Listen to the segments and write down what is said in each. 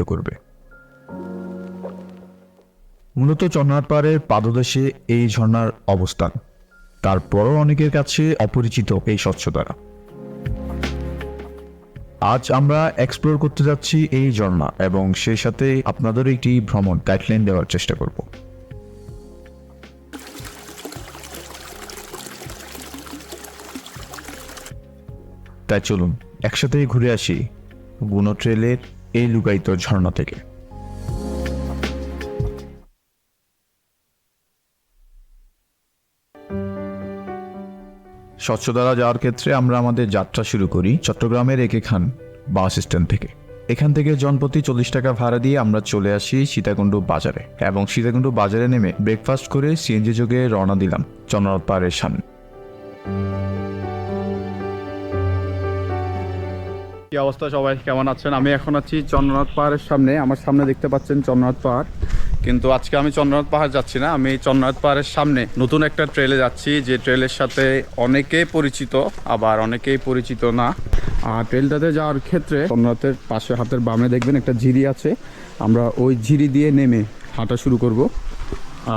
করবে। মূলত চন্দ্রনাথ পাহাড়ের পাদদেশে এই ঝর্ণার অবস্থান। তারপরও অনেকের কাছে অপরিচিত এই স্বচ্ছতারা। আজ আমরা এক্সপ্লোর করতে যাচ্ছি এই ঝর্ণা এবং সেই সাথে আপনাদের একটি ভ্রমণ গাইডলাইন দেওয়ার চেষ্টা করব। তাই চলুন একসাথে ঘুরে আসি বুনো ট্রেলের এই লুকায়িত ঝর্ণা থেকে। স্বচ্ছধারা যাওয়ার ক্ষেত্রে আমরা আমাদের যাত্রা শুরু করি চট্টগ্রামের একে খান বাস স্ট্যান্ড থেকে। এখান থেকে জনপ্রতি চল্লিশ টাকা ভাড়া দিয়ে আমরা চলে আসি সীতাকুণ্ড বাজারে এবং সীতাকুণ্ড বাজারে নেমে ব্রেকফাস্ট করে সিএনজি যোগে রওনা দিলাম চন্দ্রনাথ পাহাড়ের সামনে। কি অবস্থা? সবাই কেমন আছেন? আমি এখন আছি চন্দ্রনাথ পাহাড়ের সামনে। আমার সামনে দেখতে পাচ্ছেন চন্দ্রনাথ পাহাড়। কিন্তু আজকে আমি চন্দ্রনাথ পাহাড় যাচ্ছি না। আমি চন্দ্রনাথ পাহাড়ের সামনে নতুন একটা ট্রেলে যাচ্ছি। যে ট্রেলের সাথে অনেকে পরিচিত, আবার অনেকেই পরিচিত না। আর ট্রেলটাতে যাওয়ার ক্ষেত্রে চন্দ্রনাথের পাশে হাতের বামে দেখবেন একটা ঝিরি আছে। আমরা ওই ঝিরি দিয়ে নেমে হাঁটা শুরু করব।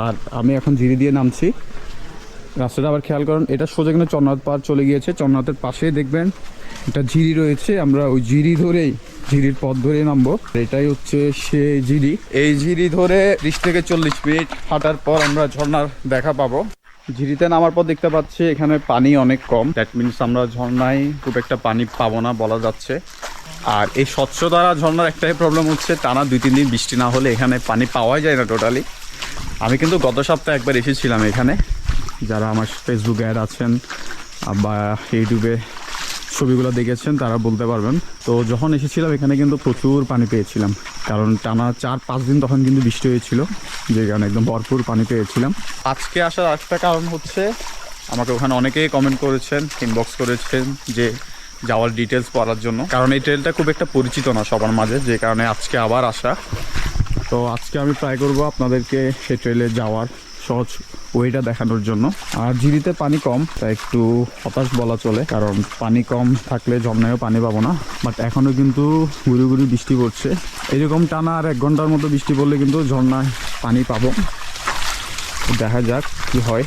আর আমি এখন ঝিরি দিয়ে নামছি। রাস্তাটা আবার খেয়াল করুন, এটা সোজা কিন্তু চন্দ্রনাথ পাহাড় চলে গিয়েছে। চন্দ্রনাথের পাশেই দেখবেন একটা ঝিরি রয়েছে, আমরা ওই ঝিরি ধরেই, ঝিরির পথ ধরে নামবো। এটাই হচ্ছে সে ঝিরি। এই ঝিরি ধরে ত্রিশ থেকে চল্লিশ মিনিট হাঁটার পর আমরা ঝর্ণার দেখা পাবো। ঝিরিতে নামার পর দেখতে পাচ্ছি এখানে পানি অনেক কম। দ্যাট মিনস আমরা ঝর্ণায় খুব একটা পানি পাবো না বলা যাচ্ছে। আর এই স্বচ্ছতারা ঝর্ণার একটাই প্রবলেম হচ্ছে, টানা দুই, তিন দিন বৃষ্টি না হলে এখানে পানি পাওয়া যায় না টোটালি আমি কিন্তু গত সপ্তাহে একবার এসেছিলাম এখানে। যারা আমার ফেসবুক অ্যাড আছেন বা ইউটিউবে ছবিগুলো দেখেছেন তারা বলতে পারবেন। তো যখন এসেছিলাম এখানে কিন্তু প্রচুর পানি পেয়েছিলাম। কারণ টানা চার পাঁচ দিন তখন কিন্তু বৃষ্টি হয়েছিল যে কারণে একদম ভরপুর পানি পেয়েছিলাম। আজকে আসার একটা কারণ হচ্ছে আমাকে ওখানে অনেকেই কমেন্ট করেছেন ইনবক্স করেছেন যে যাওয়ার ডিটেলস পড়ার জন্য। কারণ এই ট্রেলটা খুব একটা পরিচিত না সবার মাঝে যে কারণে আজকে আবার আসা। তো আজকে আমি ট্রাই করব আপনাদেরকে সেই ট্রেলে যাওয়ার সহজ ওয়েটা দেখানোর জন্য। আর ঝিরিতে পানি কম, তাই একটু হতাশ বলা চলে, কারণ পানি কম থাকলে ঝর্ণায়ও পানি পাবো না। বাট এখনও কিন্তু গুড়ি গুড়ি বৃষ্টি পড়ছে। এরকম টানা আর এক ঘণ্টার মতো বৃষ্টি পড়লে কিন্তু ঝর্ণায় পানি পাবো। দেখা যাক কি হয়।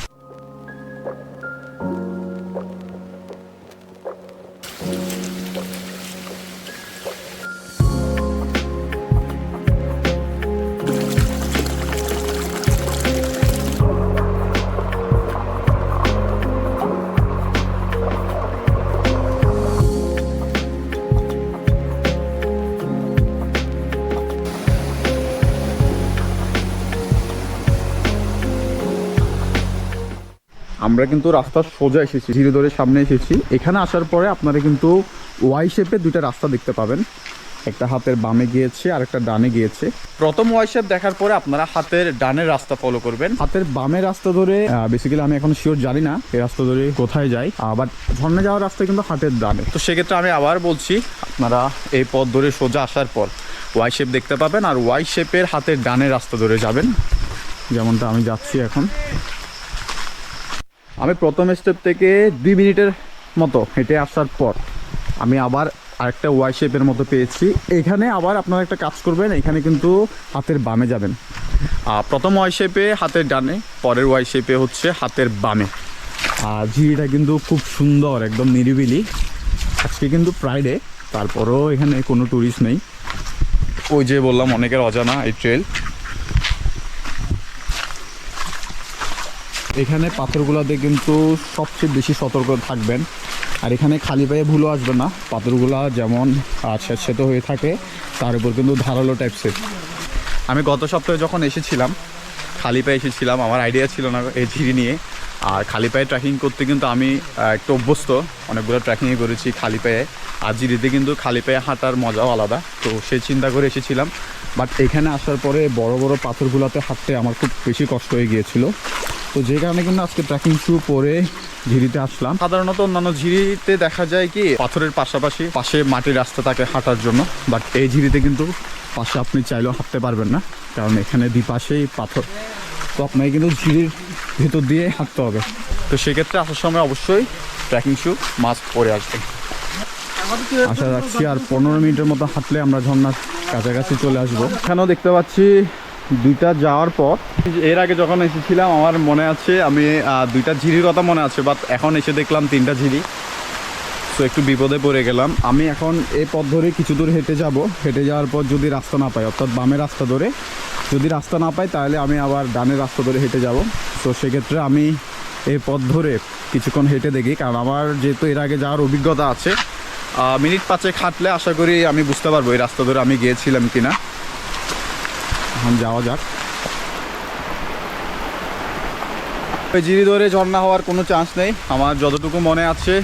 আমরা কিন্তু রাস্তার সোজা এসেছি ধীরে ধরে সামনে এসেছি। এখানে আসার পরে আপনারা কিন্তু ওয়াই শেপে দুইটা রাস্তা দেখতে পাবেন। একটা হাতের বামে গিয়েছে আর একটা ডানে গিয়েছে। প্রথম ওয়াই শেপ দেখার পরে আপনারা হাতের ডানের রাস্তা ফলো করবেন। হাতের বামে রাস্তা ধরে বেসিক্যালি আমি এখন শিওর জানি না এই রাস্তা ধরে কোথায় যাই। বাট ঝর্ণা যাওয়ার রাস্তা কিন্তু হাতের ডানে। তো সেক্ষেত্রে আমি আবার বলছি, আপনারা এই পথ ধরে সোজা আসার পর ওয়াই শেপ দেখতে পাবেন, আর ওয়াই শেপের হাতের ডানের রাস্তা ধরে যাবেন। যেমনটা আমি যাচ্ছি এখন। আমি প্রথম স্টেপ থেকে দুই মিনিটের মতো হেঁটে আসার পর আমি আবার আরেকটা ওয়াই শেপের মতো পেয়েছি। এখানে আবার আপনারা একটা কাজ করবেন, এখানে কিন্তু হাতের বামে যাবেন। আর প্রথম ওয়াই শেপে হাতের ডানে, পরের ওয়াই শেপে হচ্ছে হাতের বামে। আর ঝিড়িটা কিন্তু খুব সুন্দর, একদম নিরিবিলি। আজকে কিন্তু ফ্রাইডে তারপরেও এখানে কোনো ট্যুরিস্ট নেই। ওই যে বললাম, অনেকের অজানা এই ট্রেল এখানে পাথরগুলোতে কিন্তু সবচেয়ে বেশি সতর্ক থাকবেন। আর এখানে খালি পায়ে ভুলও আসবে না। পাথরগুলা যেমন স্যাঁতস্যাঁতে হয়ে থাকে। তার উপর কিন্তু ধারালো টাইপসের আমি গত সপ্তাহে যখন এসেছিলাম, খালি পায়ে এসেছিলাম, আমার আইডিয়া ছিল না এই ঝিরি নিয়ে। আর খালি পায়ে ট্রেকিং করতে কিন্তু আমি একটু অভ্যস্ত। অনেকগুলো ট্রেকিংয়ে করেছি খালি পায়ে। আর জিরিতে কিন্তু খালি পায়ে হাঁটার মজাও আলাদা। তো সেই চিন্তা করে এসেছিলাম। বাট এখানে আসার পরে বড় বড় পাথরগুলোতে হাঁটতে আমার খুব বেশি কষ্ট হয়ে গিয়েছিল। তো যে কারণে কিন্তু আজকে ট্রেকিং শু পরে ঝিরিতে আসলাম। সাধারণত অন্যান্য ঝিরিতে দেখা যায় কি, পাথরের পাশাপাশি পাশে মাটির রাস্তা থাকে হাঁটার জন্য বাট এই ঝিরিতে কিন্তু পাশে আপনি চাইলেও হাঁটতে পারবেন না, কারণ এখানে দুপাশেই পাথর। তো আপনাকে কিন্তু ঝিরির ভেতর দিয়ে হাঁটতে হবে। তো সেক্ষেত্রে আসার সময় অবশ্যই ট্রেকিং শু মাস্ক পরে আসবেন। আশা রাখছি আর পনেরো মিনিটের মতো হাঁটলে আমরা ঝর্ণার কাছাকাছি চলে আসব। এখানেও দেখতে পাচ্ছি দুইটা যাওয়ার পর এর আগে যখন এসেছিলাম, আমার মনে আছে আমি দুইটা ঝিরির কথা মনে আছে বাট এখন এসে দেখলাম তিনটা ঝিরি। তো একটু বিপদে পড়ে গেলাম। আমি এখন এই পথ ধরে কিছু দূর হেঁটে যাব। হেঁটে যাওয়ার পর যদি রাস্তা না পাই, অর্থাৎ বামে রাস্তা ধরে, যদি রাস্তা না পাই, তাহলে আমি আবার ডানের রাস্তা ধরে হেঁটে যাব। তো সেক্ষেত্রে আমি এই পথ ধরে কিছুক্ষণ হেঁটে দেখি, কারণ আমার যেহেতু এর আগে যাওয়ার অভিজ্ঞতা আছে মিনিট পাঁচেক খাটলে আশা করি আমি বুঝতে পারব এই রাস্তা ধরে আমি গিয়েছিলাম কিনা। এখন যাওয়া যাক। ওই জিরি ধরে ঝর্ণা হওয়ার কোনো চান্স নেই। আমার যতটুকু মনে আছে,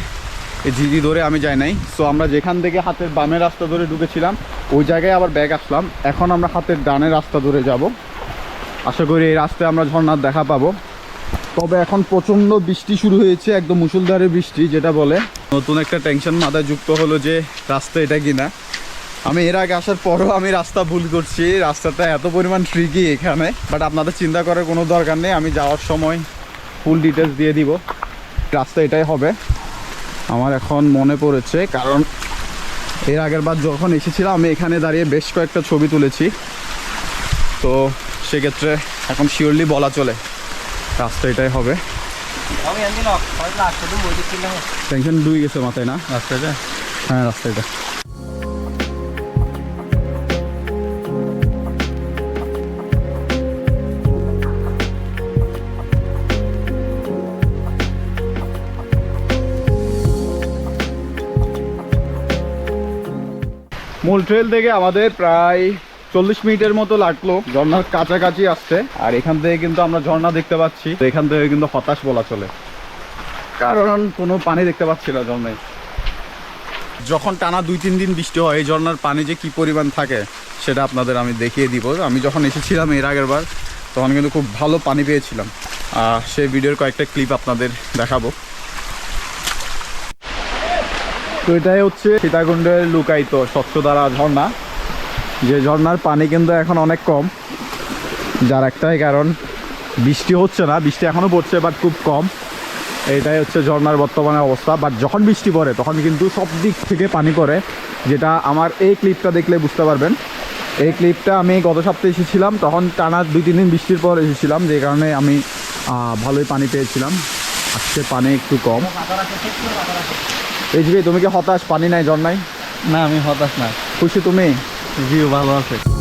এই জিরি ধরে আমি যাই নাই। সো আমরা যেখান থেকে হাতের বামের রাস্তা ধরে ঢুকেছিলাম, ওই জায়গায় আবার ব্যাগ আসলাম। এখন আমরা হাতের ডানের রাস্তা ধরে যাব। আশা করি এই রাস্তায় আমরা ঝর্ণার দেখা পাবো। তবে এখন প্রচণ্ড বৃষ্টি শুরু হয়েছে, একদম মুসুলধারে বৃষ্টি, যেটা বলে নতুন একটা টেনশন মাথায় যুক্ত হলো যে রাস্তা এটা কিনা। আমি এর আগে আসার পরও আমি রাস্তা ভুল করছি। রাস্তাটা এত পরিমাণ ট্রিকি এখানে বাট আপনাদের চিন্তা করার কোনো দরকার নেই আমি যাওয়ার সময় ফুল ডিটেলস দিয়ে দিব। রাস্তা এটাই হবে। আমার এখন মনে পড়েছে কারণ এর আগের বার যখন এসেছিলাম আমি এখানে দাঁড়িয়ে বেশ কয়েকটা ছবি তুলেছি। তো সেক্ষেত্রে এখন শিওরলি বলা চলে রাস্তা এটাই হবে। টেনশন ডুই গেছে মাথায় না? রাস্তাটা হ্যাঁ রাস্তা মূল ট্রেল থেকে আমাদের প্রায় চল্লিশ মিনিটের মতো লাগল। ঝর্ণার কাছাকাছি আসছে আর এখান থেকে কিন্তু আমরা ঝর্ণা দেখতে পাচ্ছি। এখান থেকে কিন্তু হতাশ বলা চলে। কারণ কোনো পানি দেখতে পাচ্ছি না ঝর্ণায়। যখন টানা দুই তিন দিন বৃষ্টি হয়, এই ঝর্ণার পানি যে কি পরিমাণ থাকে, সেটা আপনাদের আমি দেখিয়ে দিব। আমি যখন এসেছিলাম এর আগের বার, তখন কিন্তু খুব ভালো পানি পেয়েছিলাম। সেই ভিডিওর কয়েকটা ক্লিপ আপনাদের দেখাবো। তো এটাই হচ্ছে সীতাকুণ্ডের লুকায়িত স্বচ্ছধারা ঝর্ণা। যে ঝর্ণার পানি কিন্তু এখন অনেক কম, যার একটাই কারণ বৃষ্টি হচ্ছে না, বৃষ্টি এখনও পড়ছে বাট খুব কম। এটাই হচ্ছে ঝর্ণার বর্তমানে অবস্থা বাট যখন বৃষ্টি পড়ে, তখন কিন্তু সব দিক থেকে পানি পড়ে, যেটা আমার এই ক্লিপটা দেখলে বুঝতে পারবেন। এই ক্লিপটা আমি গত সপ্তাহে এসেছিলাম, তখন টানা দুই, তিন দিন বৃষ্টির পর এসেছিলাম, যে কারণে আমি ভালোই পানি পেয়েছিলাম। আজকে পানি একটু কম। এই তুমি কি হতাশ? পানি নাই জল নাই? না আমি হতাশ না। খুশি তুমি? জিও ভালো আছে।